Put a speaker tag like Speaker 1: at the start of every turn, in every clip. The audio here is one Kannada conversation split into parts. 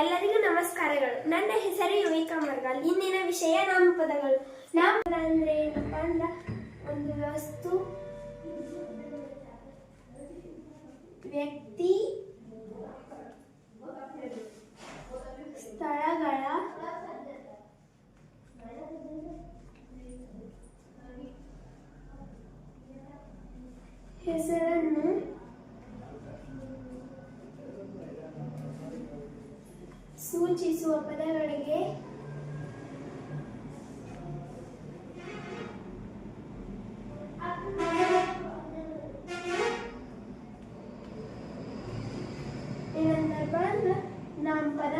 Speaker 1: ಎಲ್ಲರಿಗೂ ನಮಸ್ಕಾರಗಳು. ನನ್ನ ಹೆಸರು ಯುವಿಕಾ ಮರ್ಗಾಲ್. ಇಂದಿನ ವಿಷಯ ನಾಮಪದಗಳು. ನಾಮಪದ ಅಂದ್ರೆ ಏನಪ್ಪ ಅಂದ್ರ ಒಂದು ವಸ್ತು, ವ್ಯಕ್ತಿ ಸ್ಥಳಗಳ ಹೆಸರನ್ನು ಸೂಚಿಸುವ ಪದಗಳಿಗೆ ನಾಮಪದ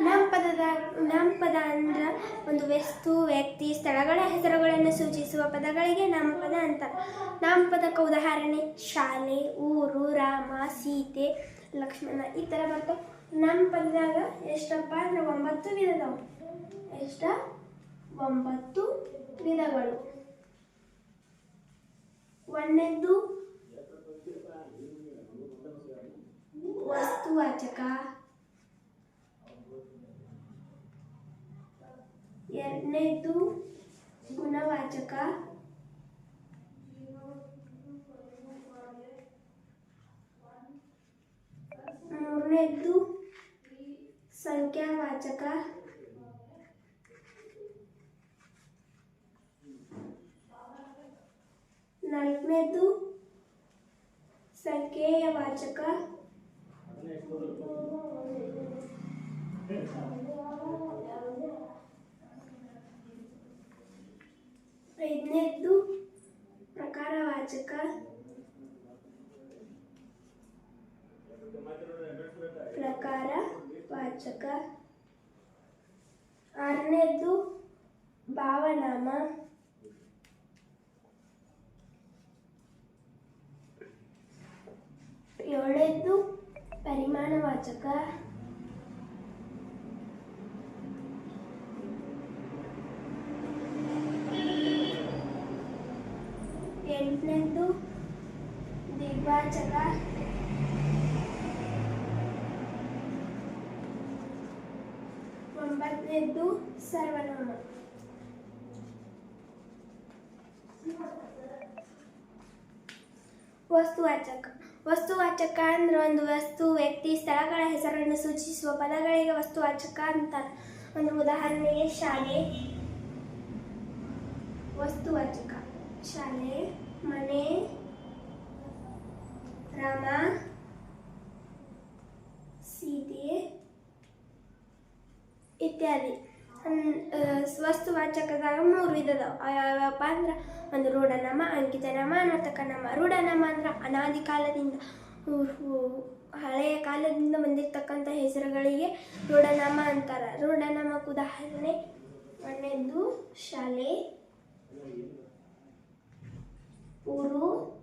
Speaker 1: ನಾಮಪದದ ನಾಮಪದ ಒಂದು ವಸ್ತು ವ್ಯಕ್ತಿ ಸ್ಥಳಗಳ ಹೆಸರುಗಳನ್ನು ಸೂಚಿಸುವ ಪದಗಳಿಗೆ ನಾಮಪದ ಅಂತಾರೆ. ನಾಮಪದಕ್ಕೆ ಉದಾಹರಣೆ, ಶಾಲೆ, ಊರು, ರಾಮ, ಸೀತೆ, ಲಕ್ಷ್ಮಣ, ಈ ಥರ ಬರ್ತಾವೆ. ನಾಮಪದದಾಗ ಎಷ್ಟಪ್ಪ ಅಂದ್ರೆ ಒಂಬತ್ತು ವಿಧದವು. ಎಷ್ಟ? ಒಂಬತ್ತು ವಿಧಗಳು. ಒಂದನೇದ್ದು? ವಸ್ತುವಾಚಕ ಎರಡನೇದು ಗುಣವಾಚಕ. ಮೂರನೇದ್ದು ಸಂಖ್ಯಾವಾಚಕ ನಾಲ್ಕನೇದು ಸಂಖ್ಯೆಯ ವಾಚಕ ವಾಚಕ ಆರನೇದ್ದು ಭಾವನಾಮ ಏಳನೇದ್ದು ಪರಿಮಾಣವಾಚಕ ಎಂಟನೇದ್ದು ದಿಗ್ವಾಚಕ ಒಂಬತ್ತನೇದ್ದು ಸರ್ವನಾಮ ವಸ್ತುವಾಚಕ ವಸ್ತುವಾಚಕ ಅಂದ್ರೆ ಒಂದು ವಸ್ತು, ವ್ಯಕ್ತಿ, ಸ್ಥಳಗಳ ಹೆಸರನ್ನು ಸೂಚಿಸುವ ಪದಗಳಿಗೆ ವಸ್ತುವಾಚಕ ಅಂತಾರೆ ಒಂದು ಉದಾಹರಣೆಗೆ ಶಾಲೆ, ವಸ್ತುವಾಚಕ. ಶಾಲೆ, ಮನೆ, ರಾಮ, ಸೀತೆ ಇತ್ಯಾದಿ. ವಸ್ತು ವಾಚಕದಾಗ ಮೂರು ವಿಧದವು. ಯಾವ್ಯಾವಪ್ಪ ಅಂದ್ರೆ, ಒಂದು ರೂಢನಾಮ, ಅಂಕಿತನಾಮ, ಅನರ್ಥಕನಾಮ. ರೂಢನಾಮ ಅಂದ್ರೆ ಅನಾದಿ ಕಾಲದಿಂದ ಹಳೆಯ ಕಾಲದಿಂದ ಬಂದಿರತಕ್ಕಂಥ ಹೆಸರುಗಳಿಗೆ ರೂಢನಾಮ ಅಂತಾರೆ. ರೂಢನಾಮಕ್ಕೆ ಉದಾಹರಣೆ ಒಂದನೇದ್ದು ಶಾಲೆ, ಊರು,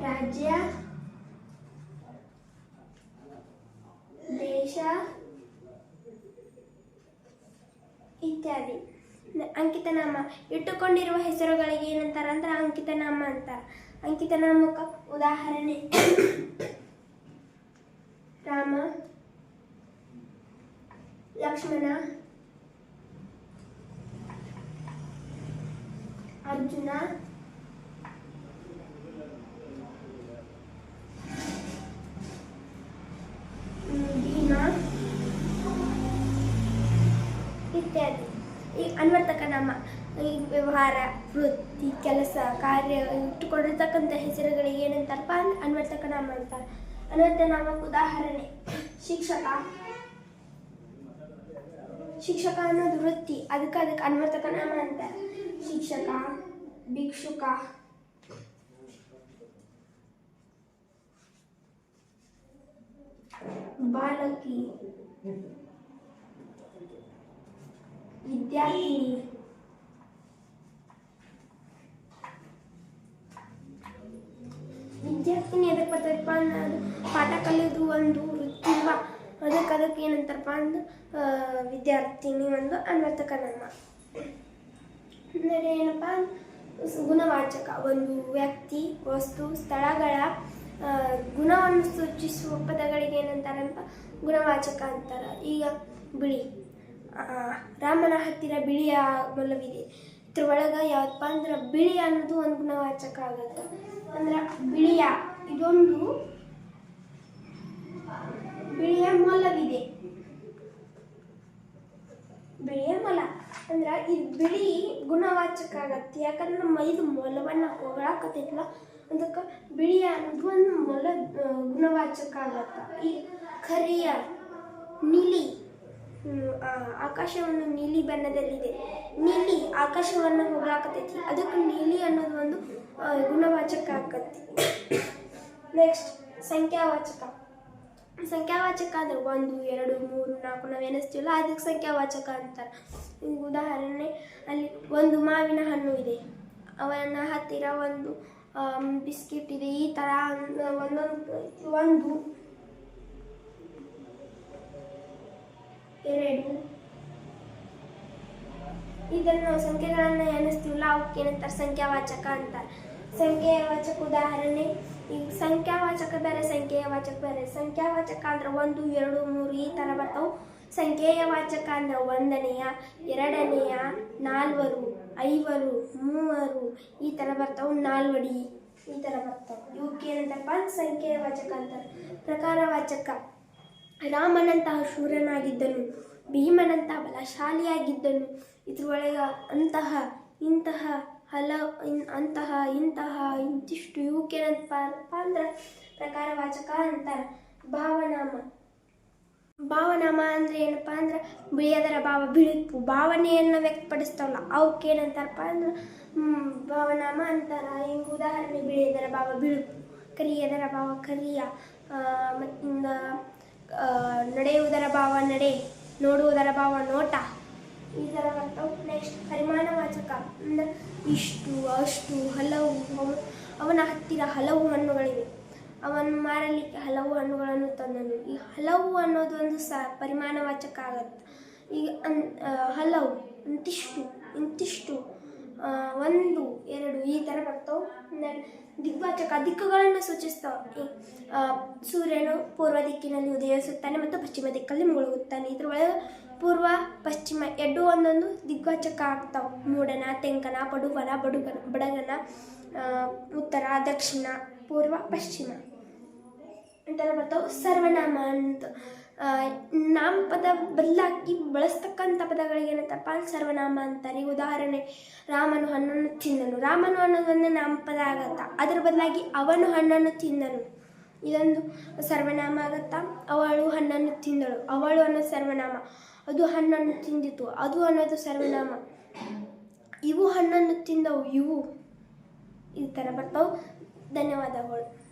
Speaker 1: ರಾಜ್ಯ ದೇಶ ಇತ್ಯಾದಿ. ಅಂಕಿತನಾಮ. ಇಟ್ಟುಕೊಂಡಿರುವ ಹೆಸರುಗಳಿಗೆ ಏನಂತಾರ ಅಂದ್ರೆ ಅಂಕಿತನಾಮ ಅಂತಾರ. ಅಂಕಿತನಾಮಕ ಉದಾಹರಣೆ. ರಾಮ. ಲಕ್ಷ್ಮಣ. ಅರ್ಜುನ. ಇತ್ಯಾದಿ. ಈ ಅನ್ವರ್ತಕ ನಾಮ ಈ ವ್ಯವಹಾರ, ವೃತ್ತಿ, ಕೆಲಸ, ಕಾರ್ಯ ಇಟ್ಟುಕೊಂಡಿರ್ತಕ್ಕಂಥ ಹೆಸರುಗಳಿಗೆ ಏನಂತಾರಪ್ಪ ಅಂದ್ರೆ ಅನ್ವರ್ತಕ ನಾಮ ಅಂತಾರೆ ಅನ್ವರ್ತ ನಾಮಕ್ಕೆ ಉದಾಹರಣೆ, ಶಿಕ್ಷಕ. ಶಿಕ್ಷಕ ಅನ್ನೋದು ವೃತ್ತಿ, ಅದಕ್ಕೆ ಅದಕ್ಕೆ ಅನ್ವರ್ತಕ ನಾಮ ಅಂತಾರೆ ಶಿಕ್ಷಕ, ಭಿಕ್ಷುಕ. ಬಾಲಕಿ. ವಿದ್ಯಾರ್ಥಿನಿ. ವಿದ್ಯಾರ್ಥಿನಿ ಎದಕ್ಕೆ ಬರ್ತದಪ್ಪ ಅಂದ್ರೆ ಅದು, ಪಾಠ ಕಲಿಯೋದು ಒಂದು ವೃತ್ತಿಲ್ವ ಅದಕ್ಕೆ ಅದಕ್ಕೆ ಏನಂತಾರಪ್ಪ ಅಂದ್ರೆ ವಿದ್ಯಾರ್ಥಿನಿ ಒಂದು ಅನ್ವರ್ತಕ ನಮ್ಮ ಅಂದರೆ ಏನಪ್ಪ ಗುಣವಾಚಕ, ಒಂದು ವ್ಯಕ್ತಿ, ವಸ್ತು, ಸ್ಥಳಗಳ ಗುಣವನ್ನು ಸೂಚಿಸುವ ಪದಗಳಿಗೆ ಏನಂತಾರಂತ, ಗುಣವಾಚಕ ಅಂತಾರೆ. ಈಗ ಬಿಳಿ. ರಾಮನ ಹತ್ತಿರ ಬಿಳಿಯ ಮೊಲವಿದೆ ಇದ್ರೊಳಗೆ ಯಾವಪ್ಪ ಅಂದ್ರೆ ಬಿಳಿ ಅನ್ನೋದು ಒಂದು ಗುಣವಾಚಕ ಆಗುತ್ತೆ. ಅಂದ್ರೆ ಬಿಳಿಯ ಇದೊಂದು ಬಿಳಿಯ ಮೊಲವಿದೆ. ಬಿಳಿಯ ಮೊಲ. ಅಂದ್ರೆ ಈ ಬಿಳಿ ಗುಣವಾಚಕ ಆಗತ್ತೆ. ಯಾಕಂದ್ರೆ ನಮ್ಮ ಇದು ಮೊಲವನ್ನ ಹೊಗಳಾಕತ್ತೈತಲ್ಲ, ಅದಕ್ಕೆ ಬಿಳಿಯ ಅನ್ನೋದು ಒಂದು ಮೊಲ ಗುಣವಾಚಕ ಆಗತ್ತ. ಈ ಕರಿಯ, ನೀಲಿ ಆಕಾಶವನ್ನು ನೀಲಿ ಬಣ್ಣದಲ್ಲಿದೆ. ನೀಲಿ ಆಕಾಶವನ್ನು ಹೊಗಳಾಕತ್ತೈತಿ ಅದಕ್ಕೆ ನೀಲಿ ಅನ್ನೋದು ಒಂದು ಗುಣವಾಚಕ ಆಕತಿ. ನೆಕ್ಸ್ಟ್ ಸಂಖ್ಯಾವಾಚಕ. ಸಂಖ್ಯಾವಾಚಕ ಅಂದ್ರೆ ಒಂದು, ಎರಡು, ಮೂರು, ನಾಲ್ಕು, ನಾವು ಎನಿಸ್ತೀವಲ್ಲ ಅದಕ್ಕೆ ಸಂಖ್ಯಾವಾಚಕ ಅಂತಾರೆ. ಉದಾಹರಣೆ, ಅಲ್ಲಿ ಒಂದು ಮಾವಿನ ಹಣ್ಣು ಇದೆ. ಅವನ ಹತ್ತಿರ ಒಂದು ಬಿಸ್ಕಿಟ್ ಇದೆ. ಈ ಥರ ಒಂದೊಂದು, ಒಂದು ಎರಡು. ಇದನ್ನು ಸಂಖ್ಯೆಗಳನ್ನು ಎಣಿಸ್ತೀವಲ್ಲ, ಅವಕ್ಕೆ ಏನಂತಾರೆ? ಸಂಖ್ಯಾವಾಚಕ ಅಂತಾರೆ. ಸಂಖ್ಯಾವಾಚಕ ಉದಾಹರಣೆ ಈಗ ಸಂಖ್ಯಾವಾಚಕ ಬೇರೆ ಸಂಖ್ಯೆಯ ವಾಚಕ ಬೇರೆ. ಸಂಖ್ಯಾವಾಚಕ ಅಂದ್ರೆ ಒಂದು, ಎರಡು, ಮೂರು, ಈ ಥರ ಬರ್ತಾವೆ. ಸಂಖ್ಯೆಯ ವಾಚಕ ಅಂದ್ರೆ ಒಂದನೆಯ, ಎರಡನೆಯ, ನಾಲ್ವರು, ಐವರು, ಮೂವರು, ಈ ಥರ ಬರ್ತಾವೆ. ನಾಲ್ವಡಿ, ಈ ಥರ ಬರ್ತಾವೆ. ಇವಕ್ಕೆ ಏನಂತಾರಪ್ಪ? ಅಂದ್ರೆ ಸಂಖ್ಯೆಯ ವಾಚಕ ಅಂತಾರೆ. ಪ್ರಕಾರವಾಚಕ. ರಾಮನಂತಹ ಶೂರನಾಗಿದ್ದನು, ಭೀಮನಂತಹ ಬಲಶಾಲಿಯಾಗಿದ್ದನು, ಇದ್ರೊಳಗೆ ಅಂತಹ, ಇಂತಹ ಹಲ ಇನ್- ಅಂತಹ, ಇಂತಹ ಇಂತಿಷ್ಟು ಇವಕ್ಕೇನಂತ ಅಂದ್ರೆ ಪ್ರಕಾರವಾಚಕ ಅಂತಾರೆ ಭಾವನಾಮ. ಭಾವನಾಮ ಅಂದ್ರೆ ಏನಪ್ಪ ಅಂದ್ರೆ ಬಿಳಿಯದರ ಭಾವ ಬಿಳುಪು ಭಾವನೆಯನ್ನು ವ್ಯಕ್ತಪಡಿಸ್ತಾವಲ್ಲ ಅವಕ್ಕೇನಂತಾರಪ್ಪ ಅಂದ್ರೆ ಭಾವನಾಮ ಅಂತಾರ. ಹಿಂಗೆ ಉದಾಹರಣೆ ಬಿಳಿಯದರ ಭಾವ ಬಿಳುಪು ಕರಿಯದರ ಭಾವ, ಕರಿಯ ಮತ್ತಿಂದ ನಡೆಯುವುದರ ಭಾವ ನಡೆ, ನೋಡುವುದರ ಭಾವ ನೋಟ. ಈ ಥರ ಬರ್ತಾವೆ ನೆಕ್ಸ್ಟ್ ಪರಿಮಾಣವಾಚಕ ಅಂದರೆ ಇಷ್ಟು, ಅಷ್ಟು, ಹಲವು, ಅವ- ಅವನ ಹತ್ತಿರ ಹಲವು ಹಣ್ಣುಗಳಿವೆ. ಅವನು ಮಾರಲಿಕ್ಕೆ ಹಲವು ಹಣ್ಣುಗಳನ್ನು ತಂದನು. ಈ ಹಲವು ಅನ್ನೋದು ಒಂದು ಸ ಪರಿಮಾಣವಾಚಕ ಆಗತ್ತೆ. ಈಗ ಅನ್ ಹಲವು, ಇಂತಿಷ್ಟು ಇಂತಿಷ್ಟು ಒಂದು, ಎರಡು, ಈ ಥರ ಬರ್ತಾವೆ. ದಿಗ್ವಾಚಕ ದಿಕ್ಕುಗಳನ್ನು ಸೂಚಿಸ್ತಾವೆ ಸೂರ್ಯನು ಪೂರ್ವ ದಿಕ್ಕಿನಲ್ಲಿ ಉದಯಿಸುತ್ತಾನೆ ಮತ್ತು ಪಶ್ಚಿಮ ದಿಕ್ಕಲ್ಲಿ ಮುಳುಗುತ್ತಾನೆ. ಇದ್ರೊಳಗೆ ಪೂರ್ವ, ಪಶ್ಚಿಮ ಎರಡು ಒಂದೊಂದು ದಿಗ್ವಾಚಕ ಆಗ್ತಾವೆ ಮೂಡನ ತೆಂಕನ, ಪಡುವನ, ಬಡುಗನ, ಬಡಗನ ಉತ್ತರ, ದಕ್ಷಿಣ, ಪೂರ್ವ, ಪಶ್ಚಿಮ. ಅಂತ ಬರ್ತಾವೆ? ಸರ್ವನಾಮ ಅಂತ ನಾಮಪದ ಬದಲಾಗಿ ಬಳಸ್ತಕ್ಕಂಥ ಪದಗಳಿಗೆ ಏನಂತಪ್ಪ ಸರ್ವನಾಮ ಅಂತಾರೆ. ಉದಾಹರಣೆ, ರಾಮನು ಹಣ್ಣನ್ನು ತಿಂದನು ರಾಮನು ಅನ್ನೋದು ಒಂದು ನಾಮಪದ ಆಗತ್ತ? ಅದರ ಬದಲಾಗಿ ಅವನು ಹಣ್ಣನ್ನು ತಿಂದನು ಇದೊಂದು ಸರ್ವನಾಮ ಆಗತ್ತಾ? ಅವಳು ಹಣ್ಣನ್ನು ತಿಂದಳು ಅವಳು ಅನ್ನೋದು ಸರ್ವನಾಮ. ಅದು ಹಣ್ಣನ್ನು ತಿಂದಿತು. ಅದು ಅನ್ನೋದು ಸರ್ವನಾಮ. ಇವು ಹಣ್ಣನ್ನು ತಿಂದವು. ಇವು ಈ ಥರ ಬರ್ತಾವು. ಧನ್ಯವಾದಗಳು.